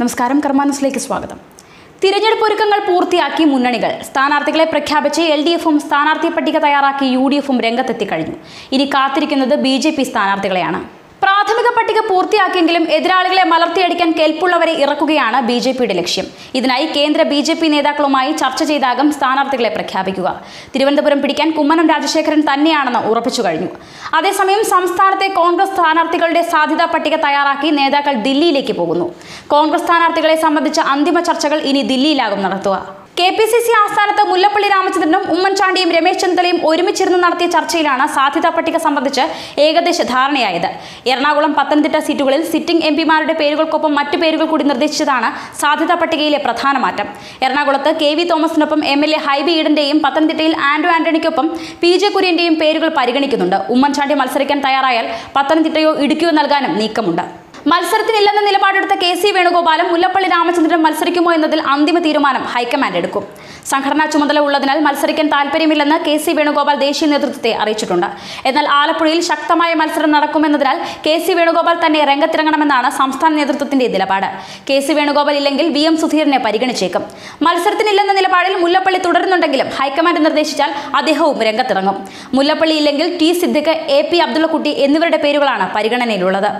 നമസ്കാരം കർമാനസിലേക്ക് സ്വാഗതം. തിരഞ്ഞെടുപ്പ് ഒരുക്കങ്ങൾ പൂർത്തിയാക്കി മുന്നണികൾ. സ്ഥാനാർത്ഥികളെ പ്രഖ്യാപിച്ച് എൽ ഡി എഫും സ്ഥാനാർത്ഥി പട്ടിക തയ്യാറാക്കി യു ഡി എഫും രംഗത്തെത്തി കഴിഞ്ഞു ഇനി കാത്തിരിക്കുന്നത് ബി ജെ പി സ്ഥാനാർത്ഥികളെയാണ്. പ്രാഥമിക പട്ടിക പൂർത്തിയാക്കിയെങ്കിലും എതിരാളികളെ മലർത്തിയടിക്കാൻ കെൽപ്പുള്ളവരെ ഇറക്കുകയാണ് ബി ജെ പിയുടെ ലക്ഷ്യം. ഇതിനായി കേന്ദ്ര ബി ജെ പി നേതാക്കളുമായി ചർച്ച ചെയ്താകും സ്ഥാനാർത്ഥികളെ പ്രഖ്യാപിക്കുക. തിരുവനന്തപുരം പിടിക്കാൻ കുമ്മനം രാജശേഖരൻ തന്നെയാണെന്ന് ഉറപ്പിച്ചു കഴിഞ്ഞു. അതേസമയം സംസ്ഥാനത്തെ കോൺഗ്രസ് സ്ഥാനാർത്ഥികളുടെ സാധ്യതാ പട്ടിക തയ്യാറാക്കി നേതാക്കൾ ദില്ലിയിലേക്ക് പോകുന്നു. കോൺഗ്രസ് സ്ഥാനാർത്ഥികളെ സംബന്ധിച്ച അന്തിമ ചർച്ചകൾ ഇനി ദില്ലിയിലാകും നടത്തുക. കെ പി സി സി ആസ്ഥാനത്ത് മുല്ലപ്പള്ളി രാമചന്ദ്രനും ഉമ്മൻചാണ്ടിയും രമേശ് ചെന്നിത്തലയും ഒരുമിച്ചിരുന്ന് നടത്തിയ ചർച്ചയിലാണ് സാധ്യതാ പട്ടിക സംബന്ധിച്ച് ഏകദേശ ധാരണയായത്. എറണാകുളം പത്തനംതിട്ട സീറ്റുകളിൽ സിറ്റിംഗ് എം പിമാരുടെ പേരുകൾക്കൊപ്പം മറ്റു പേരുകൾ കൂടി നിർദ്ദേശിച്ചതാണ് സാധ്യതാ പട്ടികയിലെ പ്രധാന മാറ്റം. എറണാകുളത്ത് കെ വി തോമസിനൊപ്പം എം എൽ എ ഹൈബി ഈഡന്റെയും പത്തനംതിട്ടയിൽ ആൻഡ്രോ ആന്റണിക്കൊപ്പം പി ജെ കുര്യന്റെയും പേരുകൾ പരിഗണിക്കുന്നുണ്ട്. ഉമ്മൻചാണ്ടി മത്സരിക്കാൻ തയ്യാറായാൽ പത്തനംതിട്ടയോ ഇടുക്കിയോ നൽകാനും നീക്കമുണ്ട്. മത്സരത്തിനില്ലെന്ന നിലപാടെടുത്ത കെ സി വേണുഗോപാലും മുല്ലപ്പള്ളി രാമചന്ദ്രൻ മത്സരിക്കുമോ എന്നതിൽ അന്തിമ തീരുമാനം ഹൈക്കമാൻഡ് എടുക്കും. സംഘടനാ ചുമതല ഉള്ളതിനാൽ മത്സരിക്കാൻ താല്പര്യമില്ലെന്ന് കെ സി വേണുഗോപാൽ ദേശീയ നേതൃത്വത്തെ അറിയിച്ചിട്ടുണ്ട്. എന്നാൽ ആലപ്പുഴയിൽ ശക്തമായ മത്സരം നടക്കുമെന്നതിനാൽ കെ സി വേണുഗോപാൽ തന്നെ രംഗത്തിറങ്ങണമെന്നാണ് സംസ്ഥാന നേതൃത്വത്തിന്റെ നിലപാട്. കെ സി വേണുഗോപാൽ ഇല്ലെങ്കിൽ വി എം സുധീരനെ പരിഗണിച്ചേക്കും. മത്സരത്തിനില്ലെന്ന നിലപാടിൽ മുല്ലപ്പള്ളി തുടരുന്നുണ്ടെങ്കിലും ഹൈക്കമാൻഡ് നിർദ്ദേശിച്ചാൽ അദ്ദേഹവും രംഗത്തിറങ്ങും. മുല്ലപ്പള്ളി ഇല്ലെങ്കിൽ T Siddique A P Abdullakutty എന്നിവരുടെ പേരുകളാണ് പരിഗണനയിലുള്ളത്.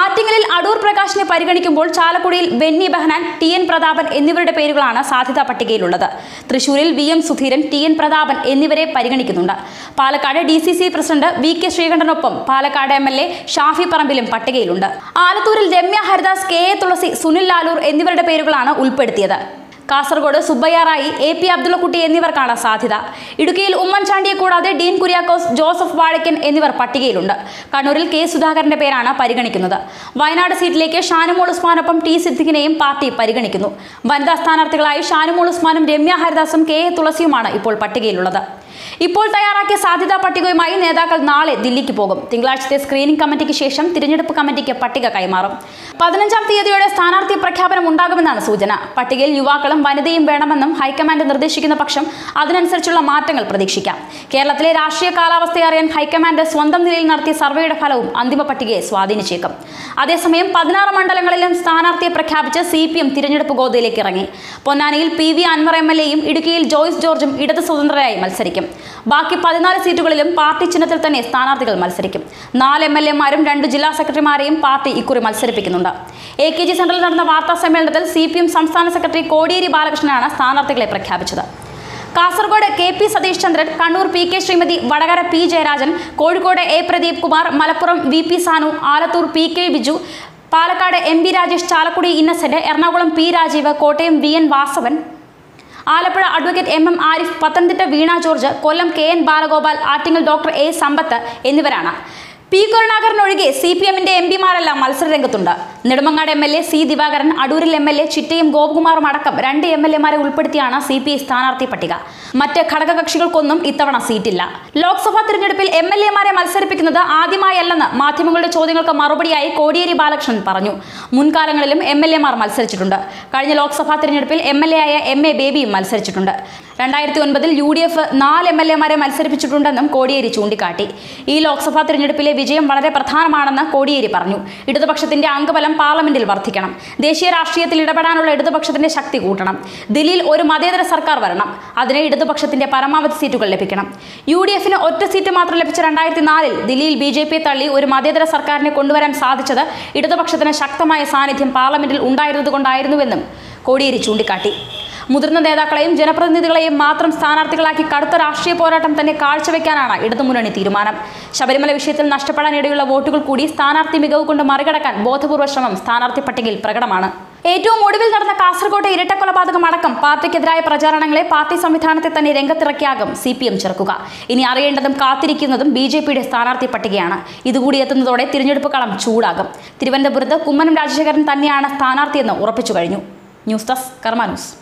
ആറ്റിങ്ങലിൽ അടൂർ പ്രകാശിനെ പരിഗണിക്കുമ്പോൾ ചാലക്കുടിയിൽ ബെന്നി ബെഹനാൻ ടി എൻ പ്രതാപൻ എന്നിവരുടെ പേരുകളാണ് സാധ്യതാ പട്ടികയിലുള്ളത്. തൃശൂരിൽ V M Sudheeran T N Prathapan എന്നിവരെ പരിഗണിക്കുന്നുണ്ട്. Palakkad D C C president V K ശ്രീകണ്ഠനൊപ്പം Palakkad M L A Shafi പറമ്പിലും പട്ടികയിലുണ്ട്. ആലത്തൂരിൽ രമ്യ ഹരിദാസ് കെ എ തുളസി സുനിൽ ലാലൂർ എന്നിവരുടെ പേരുകളാണ് ഉൾപ്പെടുത്തിയത്. കാസർഗോഡ് സുബ്ബയ്യാറായി എ പി അബ്ദുള്ളക്കുട്ടി എന്നിവർക്കാണ് സാധ്യത. ഇടുക്കിയിൽ ഉമ്മൻചാണ്ടിയെ കൂടാതെ ഡീൻ കുര്യാക്കോസ് ജോസഫ് വാഴക്കൻ എന്നിവർ പട്ടികയിലുണ്ട്. കണ്ണൂരിൽ കെ സുധാകരന്റെ പേരാണ് പരിഗണിക്കുന്നത്. വയനാട് സീറ്റിലേക്ക് ഷാനുമോൾ ഉസ്മാനൊപ്പം ടി സിദ്ദിഖിനെയും പാർട്ടി പരിഗണിക്കുന്നു. വനിതാ സ്ഥാനാർത്ഥികളായി ഷാനുമോൾ ഉസ്മാനും രമ്യ ഹരിദാസും കെ എ തുളസിയുമാണ് ഇപ്പോൾ പട്ടികയിലുള്ളത്. ഇപ്പോൾ തയ്യാറാക്കിയ സാധ്യതാ പട്ടികയുമായി നേതാക്കൾ നാളെ ദില്ലിക്ക് പോകും. തിങ്കളാഴ്ചത്തെ സ്ക്രീനിംഗ് കമ്മിറ്റിക്ക് ശേഷം തിരഞ്ഞെടുപ്പ് കമ്മിറ്റിക്ക് പട്ടിക കൈമാറും. പതിനഞ്ചാം തീയതിയോടെ സ്ഥാനാർത്ഥി പ്രഖ്യാപനം ഉണ്ടാകുമെന്നാണ് സൂചന. പട്ടികയിൽ യുവാക്കളും വനിതയും വേണമെന്നും ഹൈക്കമാൻഡ് നിർദ്ദേശിക്കുന്ന പക്ഷം അതിനനുസരിച്ചുള്ള മാറ്റങ്ങൾ പ്രതീക്ഷിക്കാം. കേരളത്തിലെ രാഷ്ട്രീയ കാലാവസ്ഥയെ അറിയാൻ ഹൈക്കമാൻഡ് സ്വന്തം നിലയിൽ നടത്തിയ സർവേയുടെ ഫലവും അന്തിമ പട്ടികയെ സ്വാധീനിച്ചേക്കും. അതേസമയം പതിനാറ് മണ്ഡലങ്ങളിലും സ്ഥാനാർത്ഥിയെ പ്രഖ്യാപിച്ച് സി പി എം തിരഞ്ഞെടുപ്പ് ഗോതയിലേക്ക് ഇറങ്ങി. പൊന്നാനിയിൽ P V Anvar M L എയും ഇടുക്കിയിൽ ജോയ്സ് ജോർജും ഇടത് സ്വതന്ത്രരായി മത്സരിക്കും. ബാക്കി പതിനാല് സീറ്റുകളിലും പാർട്ടി ചിഹ്നത്തിൽ തന്നെ സ്ഥാനാർത്ഥികൾ മത്സരിക്കും. നാല് എം എൽ എമാരും രണ്ട് ജില്ലാ സെക്രട്ടറിമാരെയും പാർട്ടി ഇക്കുറി മത്സരിപ്പിക്കുന്നുണ്ട്. എ കെ ജി സെന്ററിൽ നടന്ന വാർത്താ സമ്മേളനത്തിൽ സി പി എം സംസ്ഥാന സെക്രട്ടറി കോടിയേരി ബാലകൃഷ്ണനാണ് സ്ഥാനാർത്ഥികളെ പ്രഖ്യാപിച്ചത്. Kasaragod K P Satheesh Chandran Kannur P K Sreemathi Vadakara P Jayarajan Kozhikode A Pradeep Kumar Malappuram V P Sanu Alathur P K Biju Palakkad M B Rajesh Chalakudy Innocent Ernakulam P Rajeev Kottayam V N Vasavan Alappuzha advocate M M Arif Pathanamthitta Veena George Kollam K N Balagopal Attingal doctor A Sampath എന്നിവരാണ്. P. Karunakaran ഒഴികെ C P എമ്മിന്റെ M പിമാരെല്ലാം മത്സരരംഗത്തുണ്ട്. Nedumangad M L A C Divakaran അടൂരിൽ M L A ചിറ്റയും ഗോപകുമാറും അടക്കം രണ്ട് M L എമാരെ ഉൾപ്പെടുത്തിയാണ് സി പി ഐ സ്ഥാനാർത്ഥി പട്ടിക. മറ്റ് ഘടകകക്ഷികൾക്കൊന്നും ഇത്തവണ സീറ്റില്ല. ലോക്സഭാ തിരഞ്ഞെടുപ്പിൽ എം എൽ എമാരെ മത്സരിപ്പിക്കുന്നത് ആദ്യമായല്ലെന്ന് മാധ്യമങ്ങളുടെ ചോദ്യങ്ങൾക്ക് മറുപടിയായി കോടിയേരി ബാലകൃഷ്ണൻ പറഞ്ഞു. മുൻകാലങ്ങളിലും എം എൽ എമാർ മത്സരിച്ചിട്ടുണ്ട്. കഴിഞ്ഞ ലോക്സഭാ തിരഞ്ഞെടുപ്പിൽ എം എൽ എ ആയ എം എ ബേബിയും മത്സരിച്ചിട്ടുണ്ട്. രണ്ടായിരത്തി ഒൻപതിൽ യു ഡി എഫ് നാല് എം എൽ എമാരെ മത്സരിപ്പിച്ചിട്ടുണ്ടെന്നും കോടിയേരി ചൂണ്ടിക്കാട്ടി. ഈ ലോക്സഭാ തിരഞ്ഞെടുപ്പിലെ വിജയം വളരെ പ്രധാനമാണെന്ന് കോടിയേരി പറഞ്ഞു. ഇടതുപക്ഷത്തിന്റെ അംഗബലം പാർലമെന്റിൽ വർദ്ധിക്കണം. ദേശീയ രാഷ്ട്രീയത്തിൽ ഇടപെടാനുള്ള ഇടതുപക്ഷത്തിന്റെ ശക്തി കൂട്ടണം. ദില്ലിയിൽ ഒരു മതേതര സർക്കാർ വരണം. അതിന് ഇടതുപക്ഷത്തിന്റെ പരമാവധി സീറ്റുകൾ ലഭിക്കണം. യു ഡി എഫിന് ഒറ്റ സീറ്റ് മാത്രം ലഭിച്ച രണ്ടായിരത്തി നാലിൽ ദില്ലിയിൽ ബി ജെ പിയെ തള്ളി ഒരു മതേതര സർക്കാരിനെ കൊണ്ടുവരാൻ സാധിച്ചത് ഇടതുപക്ഷത്തിന് ശക്തമായ സാന്നിധ്യം പാർലമെന്റിൽ ഉണ്ടായിരുന്നതുകൊണ്ടായിരുന്നുവെന്നും കോടിയേരി ചൂണ്ടിക്കാട്ടി. മുതിർന്ന നേതാക്കളെയും ജനപ്രതിനിധികളെയും മാത്രം സ്ഥാനാർത്ഥികളാക്കി കടുത്ത രാഷ്ട്രീയ പോരാട്ടം തന്നെ കാഴ്ചവെക്കാനാണ് ഇടതുമുന്നണി തീരുമാനം. ശബരിമല വിഷയത്തിൽ നഷ്ടപ്പെടാനിടയുള്ള വോട്ടുകൾ കൂടി സ്ഥാനാർത്ഥി മികവ് കൊണ്ട് മറികടക്കാൻ ബോധപൂർവ ശ്രമം സ്ഥാനാർത്ഥി പട്ടികയിൽ പ്രകടമാണ്. ഏറ്റവും ഒടുവിൽ നടന്ന കാസർകോട്ടെ ഇരട്ടക്കൊലപാതകം അടക്കം പാർട്ടിക്കെതിരായ പ്രചാരണങ്ങളെ പാർട്ടി സംവിധാനത്തെ തന്നെ രംഗത്തിറക്കിയാകും സി പി എം ചെറുക്കുക. ഇനി അറിയേണ്ടതും കാത്തിരിക്കുന്നതും ബി ജെ പിയുടെ സ്ഥാനാർത്ഥി പട്ടികയാണ്. ഇതുകൂടി എത്തുന്നതോടെ തിരഞ്ഞെടുപ്പ് കളം ചൂടാകും. തിരുവനന്തപുരത്ത് കുമ്മനം രാജശേഖരൻ തന്നെയാണ് സ്ഥാനാർത്ഥിയെന്ന് ഉറപ്പിച്ചു കഴിഞ്ഞു. News desk news.